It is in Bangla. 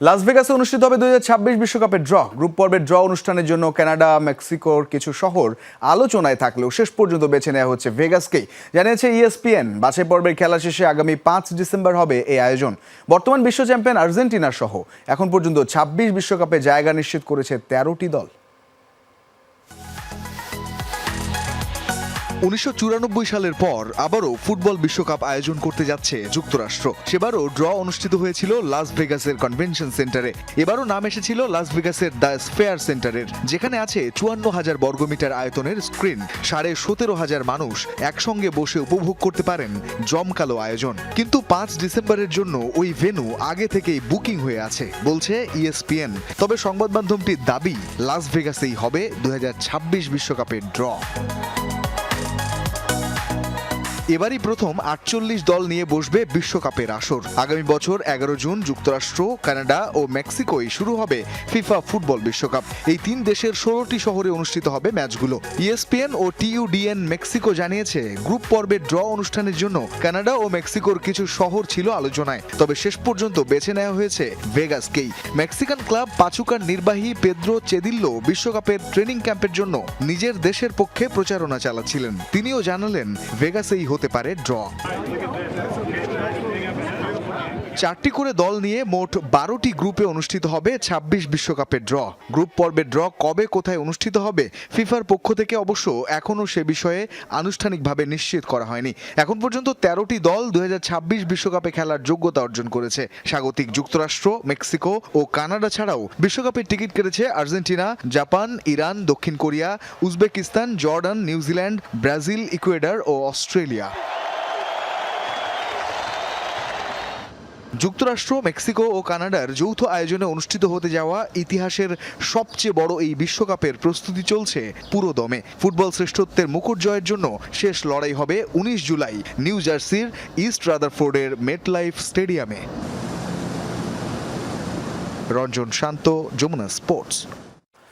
লাস ভেগাসে অনুষ্ঠিত হবে দুই বিশ্বকাপের ড্র। গ্রুপ পর্বের ড্র অনুষ্ঠানের জন্য কানাডা, মেক্সিকোর কিছু শহর আলোচনায় থাকলেও শেষ পর্যন্ত বেছে নেওয়া হচ্ছে ভেগাসকেই জানিয়েছে E ইএসপিএন বাছাই পর্বের খেলা শেষে আগামী পাঁচ ডিসেম্বর হবে এই আয়োজন। বর্তমান বিশ্ব চ্যাম্পিয়ন আর্জেন্টিনার সহ। এখন পর্যন্ত ছাব্বিশ বিশ্বকাপে জায়গা নিশ্চিত করেছে তেরোটি দল। উনিশশো চুরানব্বই সালের পর আবারও ফুটবল বিশ্বকাপ আয়োজন করতে যাচ্ছে যুক্তরাষ্ট্র। সেবারও ড্র অনুষ্ঠিত হয়েছিল লাস ভেগাসের কনভেনশন সেন্টারে এবারও নাম এসেছিল লাস ভেগাসের দ্য স্পেয়ার সেন্টারের যেখানে আছে চুয়ান্ন হাজার বর্গমিটার আয়তনের স্ক্রিন সাড়ে সতেরো হাজার মানুষ একসঙ্গে বসে উপভোগ করতে পারেন জমকালো আয়োজন। কিন্তু পাঁচ ডিসেম্বরের জন্য ওই ভেন্যু আগে থেকেই বুকিং হয়ে আছে, বলছে E ইএসপিএন তবে সংবাদ মাধ্যমটির দাবি লাস ভেগাসেই হবে দু বিশ্বকাপের ড্র। এবারই প্রথম আটচল্লিশ দল নিয়ে বসবে বিশ্বকাপের আসর। আগামী বছর এগারো জুন যুক্তরাষ্ট্র, কানাডা ও মেক্সিকোয় শুরু হবে ফিফা ফুটবল বিশ্বকাপ। এই তিন দেশের ষোলোটি শহরে অনুষ্ঠিত হবে ম্যাচগুলো। ইএসপিএন ও টিইউডিএন মেক্সিকো জানিয়েছে, গ্রুপ পর্বের ড্র অনুষ্ঠানের জন্য কানাডা ও মেক্সিকোর কিছু শহর ছিল আলোচনায়। তবে শেষ পর্যন্ত বেছে নেওয়া হয়েছে ভেগাসকেই। মেক্সিকান ক্লাব পাচুকার নির্বাহী পেদ্রো চেদিল্লো বিশ্বকাপের ট্রেনিং ক্যাম্পের জন্য নিজের দেশের পক্ষে প্রচারণা চালাচ্ছিলেন। তিনিও জানালেন ভেগাসেই হতে পারে ড্র। চারটি করে দল নিয়ে মোট বারোটি গ্রুপে অনুষ্ঠিত হবে ২৬ বিশ্বকাপের ড্র। গ্রুপ পর্বের ড্র কবে কোথায় অনুষ্ঠিত হবে ফিফার পক্ষ থেকে অবশ্য এখনও সে বিষয়ে আনুষ্ঠানিকভাবে নিশ্চিত করা হয়নি। এখন পর্যন্ত তেরোটি দল দু বিশ্বকাপে খেলার যোগ্যতা অর্জন করেছে। স্বাগতিক যুক্তরাষ্ট্র, মেক্সিকো ও কানাডা ছাড়াও বিশ্বকাপের টিকিট কেটেছে আর্জেন্টিনা, জাপান, ইরান, দক্ষিণ Korea, Uzbekistan, Jordan, New Zealand, Brazil, Ecuador ও অস্ট্রেলিয়া। যুক্তরাষ্ট্র, মেক্সিকো ও কানাডার যৌথ আয়োজনে অনুষ্ঠিত হতে যাওয়া ইতিহাসের সবচেয়ে বড় এই বিশ্বকাপের প্রস্তুতি চলছে পুরো দমে। ফুটবল শ্রেষ্ঠত্বের মুকুট জয়ের জন্য শেষ লড়াই হবে উনিশ জুলাই নিউ জার্সির ইস্ট রাদারফোর্ডের মেটলাইফ স্টেডিয়ামে। রঞ্জন শান্ত, যমুনা স্পোর্টস।